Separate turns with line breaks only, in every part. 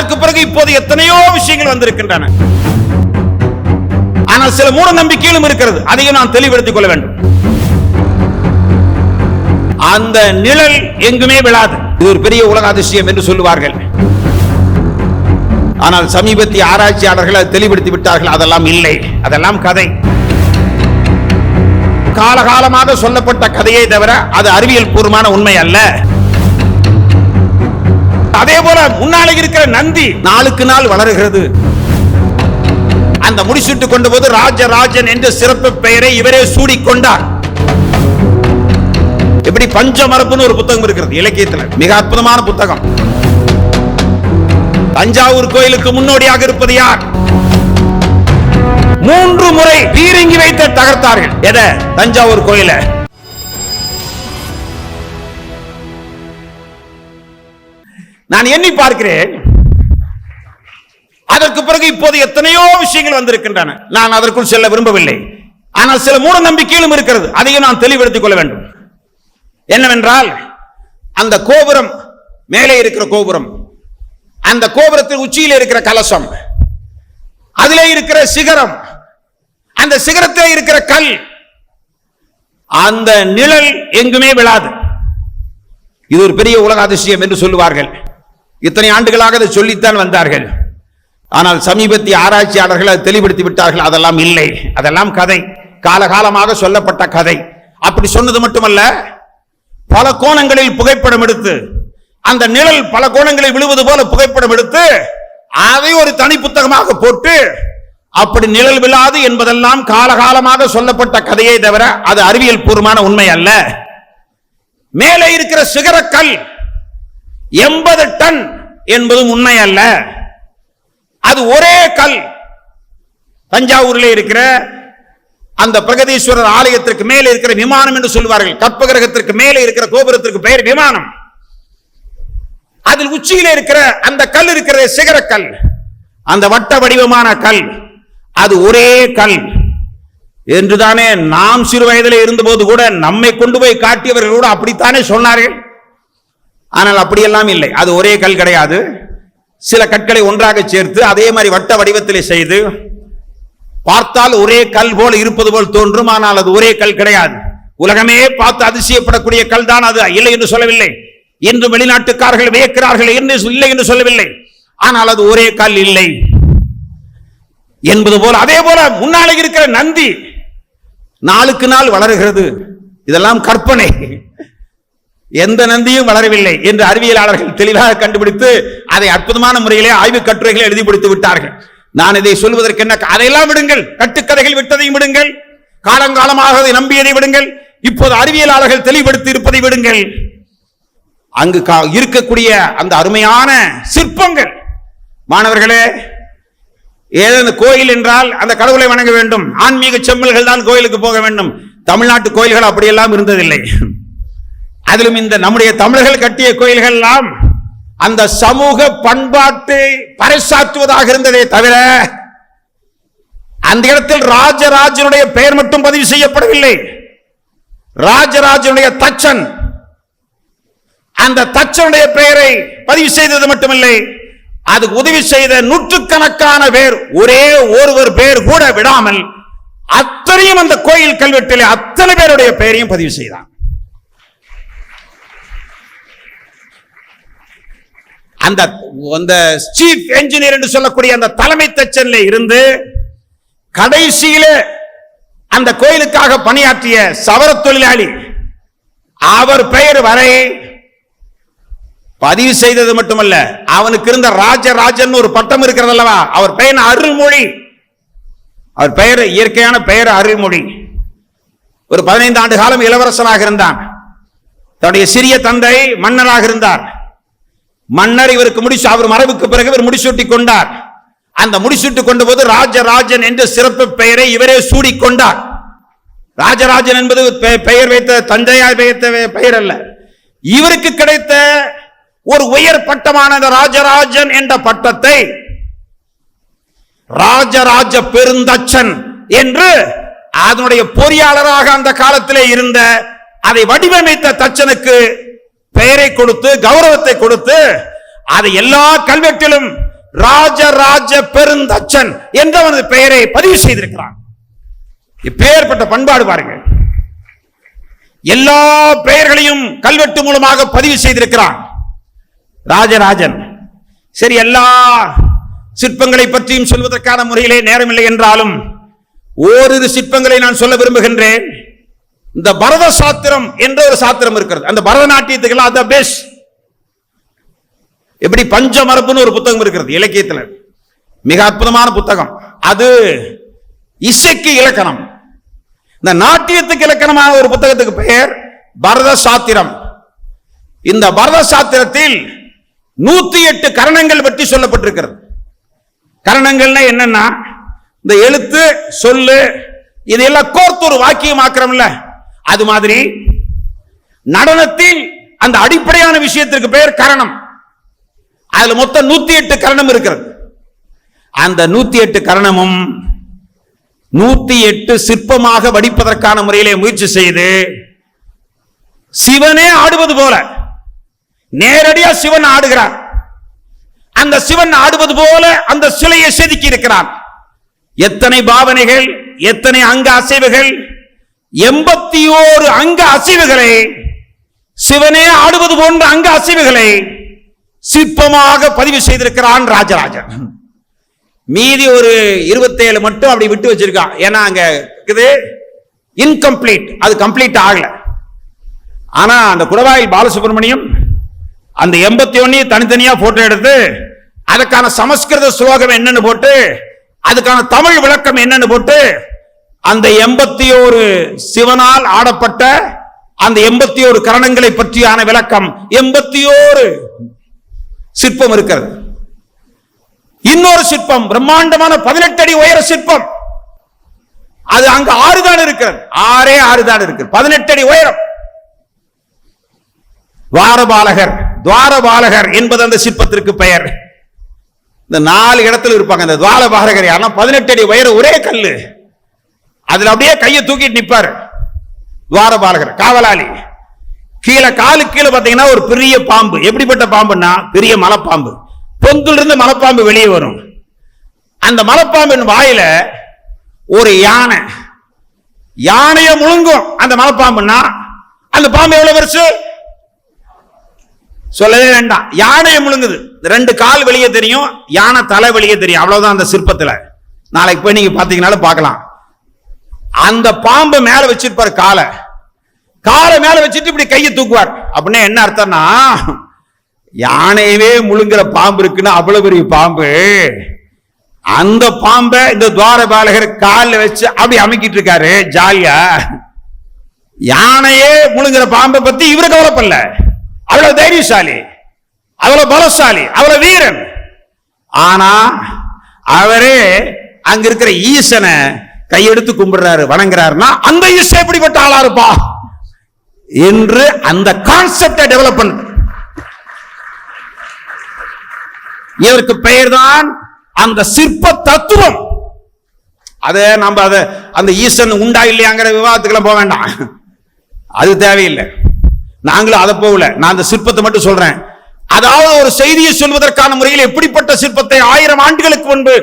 அதற்கு பிறகு இப்போது எத்தனையோ விஷயங்கள் வந்திருக்கின்றன. ஆனால் சில மூட நம்பிக்கையிலும் இருக்கிறது. அதையும் நான் தெளிவுபடுத்திக் கொள்ள வேண்டும். அந்த நிழல் எங்குமே விழாது. இது ஒரு பெரிய உலக அதிசயம் என்று சொல்லுவார்கள். ஆனால் சமீபத்திய ஆராய்ச்சியாளர்கள் அதை தெளிவுபடுத்தி விட்டார்கள். அதெல்லாம் இல்லை. அதெல்லாம் கதை. காலகாலமாக சொல்லப்பட்ட கதையை தவிர அது அறிவியல் பூர்வமான உண்மை அல்ல. அதே போல முன்னாலே இருக்கிற நந்தி நாளுக்கு நாள் வளர்கிறது. அந்த முடிசூட்டு கொண்ட போது ராஜராஜன் என்ற சிறப்பு பெயரை இவரே சூடிக்கொண்டார். எப்படி பஞ்சமரப்புன்னு ஒரு புத்தகம் இருக்கிறது இலக்கியத்துல. மிக அற்புதமான புத்தகம். தஞ்சாவூர் கோயிலுக்கு முன்னோடியாக இருப்பது யார்? மூன்று முறை பீரங்கி வைத்து தகர்த்தார்கள். எதை? தஞ்சாவூர் கோயிலை. நான் எண்ணி பார்க்கிறேன். அதற்கு பிறகு இப்போது எத்தனையோ விஷயங்கள் வந்திருக்கின்றன. நான் அதற்குள் செல்ல விரும்பவில்லை. ஆனால் சில மூட நம்பிக்கையிலும் இருக்கிறது. அதையும் நான் தெளிவுபடுத்திக் கொள்ள வேண்டும். என்னவென்றால் அந்த கோபுரம் மேலே இருக்கிற கோபுரம் அந்த கோபுரத்தின் உச்சியில் இருக்கிற கலசம் அதிலே இருக்கிற சிகரம் அந்த சிகரத்திலே இருக்கிற கல் அந்த நிழல் எங்குமே விழாது. இது ஒரு பெரிய உலக அதிசயம் என்று சொல்லுவார்கள். இத்தனை ஆண்டுகளாக அதை சொல்லித்தான் வந்தார்கள். ஆனால் சமீபத்திய ஆராய்ச்சியாளர்கள் அதை தெளிவுபடுத்தி விட்டார்கள். அதெல்லாம் இல்லை. அதெல்லாம் கதை. காலகாலமாக சொல்லப்பட்ட கதை. அப்படி சொன்னது மட்டுமல்ல பல கோணங்களில் புகைப்படம் எடுத்து அந்த நிழல் பல கோணங்களில் விழுவது போல புகைப்படம் எடுத்து அதை ஒரு தனி புத்தகமாக போட்டு அப்படி நிழல் விழாது என்பதெல்லாம் காலகாலமாக சொல்லப்பட்ட கதையை தவிர அது அறிவியல் பூர்வமான உண்மை அல்ல. மேலே இருக்கிற சிகரக்கல் எண்பது டன் என்பதும் உண்மை அல்ல. அது ஒரே கல். தஞ்சாவூரில் இருக்கிற அந்த பிரகதீஸ்வரர் ஆலயத்திற்கு மேலே இருக்கிற விமானம் என்று சொல்வார்கள் கற்பகிரகத்திற்கு மேலே இருக்கிற கோபுரத்திற்கு பெயர் விமானம். அதில் உச்சியில் இருக்கிற அந்த கல் இருக்கிற சிகரக்கல். அந்த வட்ட வடிவமான கல். அது ஒரே கல். என்றுதானே நாம் சிறு வயதில் இருந்தபோது கூட நம்மை கொண்டு போய் காட்டியவர்கள் கூட அப்படித்தானே சொன்னார்கள்? ஆனால் அப்படியெல்லாம் இல்லை. அது ஒரே கல் கிடையாது. சில கற்களை ஒன்றாக சேர்த்து அதே மாதிரி வட்ட வடிவத்தில் செய்து பார்த்தால் ஒரே கல் போல இருப்பது போல் தோன்றும். ஆனால் அது ஒரே கல் கிடையாது. உலகமே பார்த்து அதிசயப்படக்கூடிய கல் தான் அது. இல்லை என்று சொல்லவில்லை. இன்று வெளிநாட்டுக்காரர்கள் வியக்கிறார்கள் என்று இல்லை என்று சொல்லவில்லை. ஆனால் அது ஒரே கல் இல்லை. என்பது போல அதே போல முன்னாலே இருக்கிற நந்தி நாளுக்கு நாள் வளருகிறது. இதெல்லாம் கற்பனை. எந்த நந்தியும் வளரவில்லை என்று அறிவியலாளர்கள் தெளிவாக கண்டுபிடித்து அதை அற்புதமான முறையிலே ஆய்வு கட்டுரைகளை எழுதி முடித்து விட்டார்கள். நான் இதை சொல்வதற்கு என்ன அதையெல்லாம் விடுங்கள். கட்டுக்கதைகள் விட்டதையும் விடுங்கள். காலங்காலமாக அதை நம்பியதை விடுங்கள். இப்போது அறிவியலாளர்கள் தெளிவுபடுத்தி இருப்பதை விடுங்கள். அங்கு கா- இருக்கக்கூடிய அந்த அருமையான சிற்பங்கள். மாணவர்களே ஏதேனும் கோயில் என்றால் அந்த கடவுளை வணங்க வேண்டும். ஆன்மீக செம்மல்கள் தான் கோயிலுக்கு போக வேண்டும். தமிழ்நாட்டு கோயில்கள் அப்படியெல்லாம் இருந்ததில்லை. அதிலும் இந்த நம்முடைய தமிழர்கள் கட்டிய கோயில்கள் எல்லாம் அந்த சமூக பண்பாட்டை பறைசாற்றுவதாக இருந்ததே தவிர அந்த இடத்தில் ராஜராஜனுடைய பெயர் மட்டும் பதிவு செய்யப்படவில்லை. ராஜராஜனுடைய தச்சன் அந்த தச்சனுடைய பெயரை பதிவு செய்தது மட்டுமில்லை. அது உதவி செய்த நூற்றுக்கணக்கான பேர் ஒரே ஒருவர் பேர் கூட விடாமல் அத்தனையும் அந்த கோயில் கல்வெட்டிலே அத்தனை பேருடைய பெயரையும் பதிவு செய்தான். அந்த அந்த சீஃப் என்ஜினியர் என்று சொல்லக்கூடிய அந்த தலைமை தச்சன்ல இருந்து கடைசியில அந்த கோயிலுக்காக பணியாற்றிய சவர தொழிலாளி அவர் பெயர் வரை பதிவு செய்தது மட்டுமல்ல அவனுக்கு இருந்த ராஜராஜன் ஒரு பட்டம் இருக்கிறது அல்லவா? அவர் பெயர் அருள்மொழி. அவர் பெயர் இயற்கையான பெயர் அருள்மொழி. ஒரு பதினைந்து ஆண்டு காலம் இளவரசனாக இருந்தான். தன்னுடைய சிறிய தந்தை மன்னராக இருந்தார். மன்னர் இவருக்கு முடிச்சு அவர் மரபுக்கு பிறகு இவர் முடிசூட்டி கொண்டார். அந்த முடிசூட்டி கொண்ட போது ராஜராஜன் என்ற சிறப்பு பெயரை இவரே சூடிக்கொண்டார் ராஜராஜன் என்பது பெ- பெயர் வைத்த தஞ்சையார் வைத்த பெயர் அல்ல. இவருக்கு கிடைத்த ஒரு உயர் பட்டமான ராஜராஜன் என்ற பட்டத்தை ராஜராஜ பெருந்தச்சன் என்று அதனுடைய பொறியாளராக அந்த காலத்திலே இருந்த அதை வடிவமைத்த தச்சனுக்கு பெயரை கொடுத்து கௌரவத்தை கொடுத்து அதை எல்லா கல்வெட்டிலும் ராஜராஜ பெருந்தச்சன் என்ற அவனது பெயரை பதிவு செய்திருக்கிறான். இப்பேற்பட்ட பண்பாடு பாருங்கள் எல்லா பெயர்களையும் கல்வெட்டு மூலமாக பதிவு செய்திருக்கிறான். ராஜராஜன். சரி எல்லா சிற்பங்களை பற்றியும் சொல்வதற்கான முறையிலே நேரமில்லை என்றாலும் ஓரிரு சிற்பங்களை நான் சொல்ல விரும்புகின்றேன். இந்த பரத சாத்திரம் என்ற ஒரு சாத்திரம் இருக்கிறது. அந்த பரதநாட்டியத்துக்கெல்லாம் அது பெஸ்ட் எப்படி பஞ்சமரப்புன்னு ஒரு புத்தகம் இருக்கிறது இலக்கியத்தில். மிக அற்புதமான புத்தகம். அது இசைக்கு இலக்கணம். இந்த நாட்டியத்துக்கு இலக்கணமான ஒரு புத்தகத்துக்கு பெயர் பரத சாத்திரம் இந்த பரத சாத்திரத்தில் நூத்தி எட்டு கரணங்கள் பற்றி சொல்லப்பட்டிருக்கிறது. கரணங்கள்னா என்னன்னா இந்த எழுத்து சொல்லு இதையெல்லாம் கோர்த்து ஒரு வாக்கியம் வாக்கியமாக்குறோம்ல. அது மாதிரி நடனத்தில் அந்த அடிப்படையான விஷயத்திற்கு பெயர் கரணம். அதுல மொத்தம் நூத்தி எட்டு கரணம் இருக்கிறது. அந்த நூத்தி எட்டு கரணமும் நூத்தி எட்டு சிற்பமாக வடிப்பதற்கான முறையிலே முயற்சி செய்து சிவனே ஆடுவது போல நேரடியா சிவன் ஆடுகிறார். அந்த சிவன் ஆடுவது போல அந்த சிலையை செதுக்கி இருக்கிறான் எத்தனை பாவனைகள் எத்தனை அங்க அசைவுகள் எண்பத்தி ஓரு அங்க அசைவுகளை சிவனே ஆடுவது போன்ற அங்க அசைவுகளை சிற்பமாக பதிவு செய்திருக்கிறான் ராஜராஜன். மீதி ஒரு இருபத்தேழு மட்டும் அப்படி விட்டு வச்சிருக்கான் ஏன்னா அங்க இருக்குது இன்கம்ப்ளீட் அது கம்ப்ளீட் ஆகல. ஆனா அந்த குடவாயில் பாலசுப்ரமணியம் அந்த எண்பத்தி ஒன்னையும் தனித்தனியா போட்டோ எடுத்து அதுக்கான சமஸ்கிருத ஸ்லோகம் என்னன்னு போட்டு அதுக்கான தமிழ் விளக்கம் என்னன்னு போட்டு அந்த எண்பத்தி ஒரு சிவனால் ஆடப்பட்ட அந்த எண்பத்தி ஒரு கரணங்களை பற்றியான விளக்கம் எண்பத்தி ஓரு சிற்பம் இருக்கிறது. இன்னொரு சிற்பம் பிரம்மாண்டமான பதினெட்டு அடி உயர சிற்பம். அது அங்க ஆறு தான் இருக்கிறது. ஆறே ஆறு தான் இருக்கு பதினெட்டு அடி உயரம். துவாரபாலகர் துவாரபாலகர் என்பது அந்த சிற்பத்திற்கு பெயர். இந்த நாலு இடத்துல இருப்பாங்க. இந்த துவாரபாலகர் யாருன்னா பதினெட்டு அடி உயர ஒரே கல்லு. அதுல அப்படியே கையை தூக்கிட்டு நிப்பாரு. துவாரபாலகர் காவலாளி. கீழே காலு கீழே பாத்தீங்கன்னா ஒரு பெரிய பாம்பு. எப்படிப்பட்ட பாம்புன்னா பெரிய மலைப்பாம்பு. பொந்துல இருந்து மலைப்பாம்பு வெளியே வரும். அந்த மலைப்பாம்பின் வாயில ஒரு யானை. யானைய முழுங்கும். அந்த மலைப்பாம்புன்னா அந்த பாம்பு எவ்வளவு பெருசு? சொல்லவே வேண்டாம். யானையை முழுங்குது. ரெண்டு கால் வெளியே தெரியும் யானை தலை வெளியே தெரியும். அவ்வளவுதான் அந்த சிற்பத்துல. நாளைக்கு போய் நீங்க பாத்தீங்கன்னாலும் பார்க்கலாம். அந்த பாம்பு மேல வச்சிருப்பாரு காலை. காலை மேல வச்சுட்டு இப்படி கையை தூக்குவார். அப்படின்னா என்ன அர்த்தம்னா யானையவே முழுங்குற பாம்பு இருக்குன்னா அவ்வளவு பெரிய பாம்பு. அந்த பாம்பை இந்த துவாரபாலகர் காலில் வச்சு அப்படி அமைக்கிட்டு இருக்காரு ஜாலியா. யானையே முழுங்குற பாம்பை பத்தி இவரு கவலைப்படல. அவ்வளவு தைரியசாலி அவ்வளவு பலசாலி அவ்வளவு வீரன். ஆனா அவரே அங்க இருக்கிற ஈசனை கையெடுத்து கும்பிடுறாரு வணங்குறாருன்னா அந்த இசை எப்படிப்பட்ட ஆளா இருப்பா? என்று அந்த கான்செப்டை டெவலப் பண்ண. இதற்கு பெயர்தான் அந்த சிற்ப தத்துவம். அதை நம்ம அதை அந்த ஈசன் உண்டா இல்லையாங்கிற விவாதத்துக்கெல்லாம் போக வேண்டாம். அது தேவையில்லை. நாங்களும் அதை போகல. நான் அந்த சிற்பத்தை மட்டும் சொல்றேன். அதாவது ஒரு செய்தியை சொல்வதற்கான முறையில் எப்படிப்பட்ட சிற்பத்தை ஆயிரம் ஆண்டுகளுக்கு முன்பு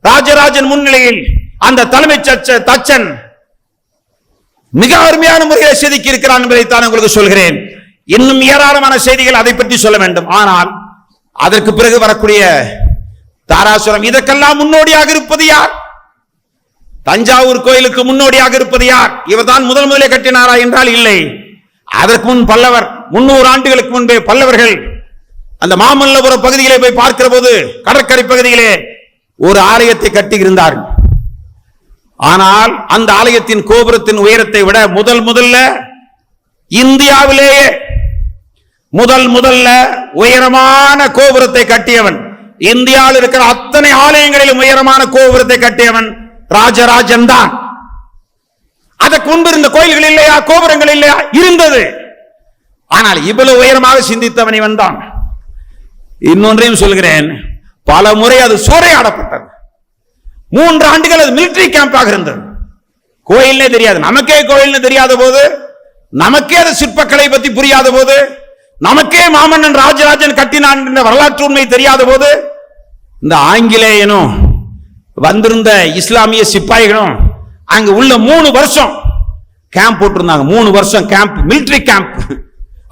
ராஜராஜன் முன்னிலையில் அந்த தலைமை தச்சன் மிக அருமையான முறையில் செதுக்கி இருக்கிறான் என்பதைத்தான் உங்களுக்கு சொல்கிறேன். இன்னும் ஏராளமான செய்திகள் அதை பற்றி சொல்ல வேண்டும். ஆனால் அதற்கு பிறகு வரக்கூடிய தாராசுரம் இதற்கெல்லாம் முன்னோடியாக இருப்பது யார்? தஞ்சாவூர் கோயிலுக்கு முன்னோடியாக இருப்பது யார்? இவர்தான் முதல் முதலே கட்டினாரா என்றால் இல்லை. அதற்கு முன் பல்லவர் முன்னூறு ஆண்டுகளுக்கு முன்பே பல்லவர்கள் அந்த மாமல்லபுரம் பகுதியிலே போய் பார்க்கிற போது கடற்கரை பகுதியிலே ஒரு ஆலயத்தை கட்டி இருந்தார்கள். ஆனால் அந்த ஆலயத்தின் கோபுரத்தின் உயரத்தை விட முதல் முதல்ல இந்தியாவிலேயே முதல் முதல்ல உயரமான கோபுரத்தை கட்டியவன். இந்தியாவில் இருக்கிற அத்தனை ஆலயங்களிலும் உயரமான கோபுரத்தை கட்டியவன் ராஜராஜன் தான். அதற்கு முன்பு இருந்த கோயில்கள் இல்லையா கோபுரங்கள் இல்லையா? இருந்தது. ஆனால் இவ்வளவு உயரமாக சிந்தித்தவன் இவன் தான். இன்னொன்றையும் சொல்கிறேன். பல முறை அது சூறையாடப்பட்டது மூன்று ஆண்டுகள் அது மிலிட்டரி கேம்பாக இருந்தது. கோயில்னே தெரியாது. நமக்கே கோயில்னு தெரியாத போது நமக்கே அது சிற்பக்கலை பத்தி புரியாத போது நமக்கே மாமன்னன் ராஜராஜன் கட்டினான் என்ற வரலாற்று உண்மை தெரியாத போது இந்த ஆங்கிலேயனும் வந்திருந்த இஸ்லாமிய சிப்பாய்களும் அங்க உள்ள மூணு வருஷம் கேம்ப் போட்டிருந்தாங்க. மூணு வருஷம் கேம்ப் மிலிட்டரி கேம்ப்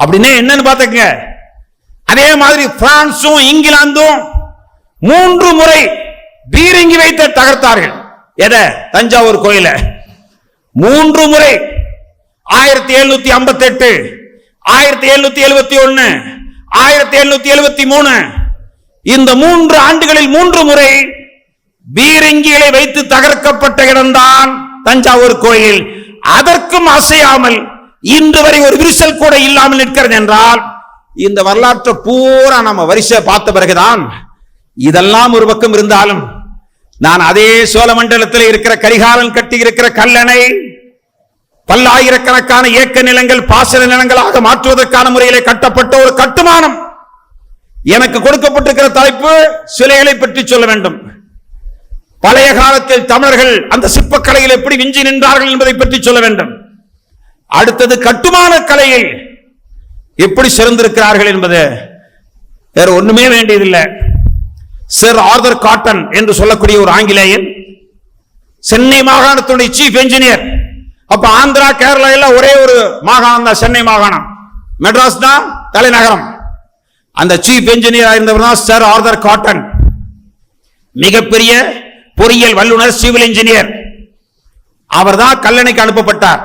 அப்படின்னா என்னன்னு பாத்துக்கங்க அதே மாதிரி பிரான்ஸும் இங்கிலாந்தும் மூன்று முறை பீரங்கி வைத்து தகர்த்தார்கள். எத? தஞ்சாவூர் கோயில. மூன்று முறை. ஆயிரத்தி எழுநூத்தி ஐம்பத்தி எட்டு ஆயிரத்தி எழுநூத்தி எழுபத்தி ஒன்னு ஆயிரத்தி எழுநூத்தி எழுபத்தி மூணு. இந்த மூன்று ஆண்டுகளில் மூன்று முறை பீரங்கிகளை வைத்து தகர்க்கப்பட்ட இடம்தான் தஞ்சாவூர் கோயில். அதற்கும் அசையாமல் இன்று வரை ஒரு விரிசல் கூட இல்லாமல் நிற்கிறது என்றால் இந்த வரலாற்றை பூரா நம்ம வரிசை பார்த்த பிறகுதான் இதெல்லாம் ஒரு பக்கம் இருந்தாலும் நான் அதே சோழமண்டலத்தில் இருக்கிற கரிகாலன் கட்டி இருக்கிற கல்லணை பல்லாயிரக்கணக்கான ஏக்க நிலங்கள் பாசன நிலங்களாக மாற்றுவதற்கான முறையிலே கட்டப்பட்ட ஒரு கட்டுமானம். எனக்கு கொடுக்கப்பட்டிருக்கிற தலைப்பு சிலைகளை பற்றி சொல்ல வேண்டும். பழைய காலத்தில் தமிழர்கள் அந்த சிற்பக்கலையில் எப்படி விஞ்சி நின்றார்கள் என்பதை பற்றி சொல்ல வேண்டும். அடுத்தது கட்டுமான கலையில் எப்படி சிறந்திருக்கிறார்கள் என்பது வேற ஒண்ணுமே வேண்டியதில்லை. சர் ஆர்தர் காட்டன் என்று சொல்லக்கூடிய ஒரு ஆங்கிலேயன் சென்னை மாகாணத்துடைய சீஃப் என்ஜினியர் அப்ப ஆந்திரா கேரளா எல்லாம் ஒரே ஒரு மாகாணம் தான் சென்னை மாகாணம். மெட்ராஸ் தான் தலைநகரம். அந்த சீஃப் என்ஜினியர் இருந்தவர் தான் சர் ஆர்தர் காட்டன். மிகப்பெரிய பொறியியல் வல்லுநர் சிவில் இன்ஜினியர் அவர்தான் கல்லணைக்கு அனுப்பப்பட்டார்.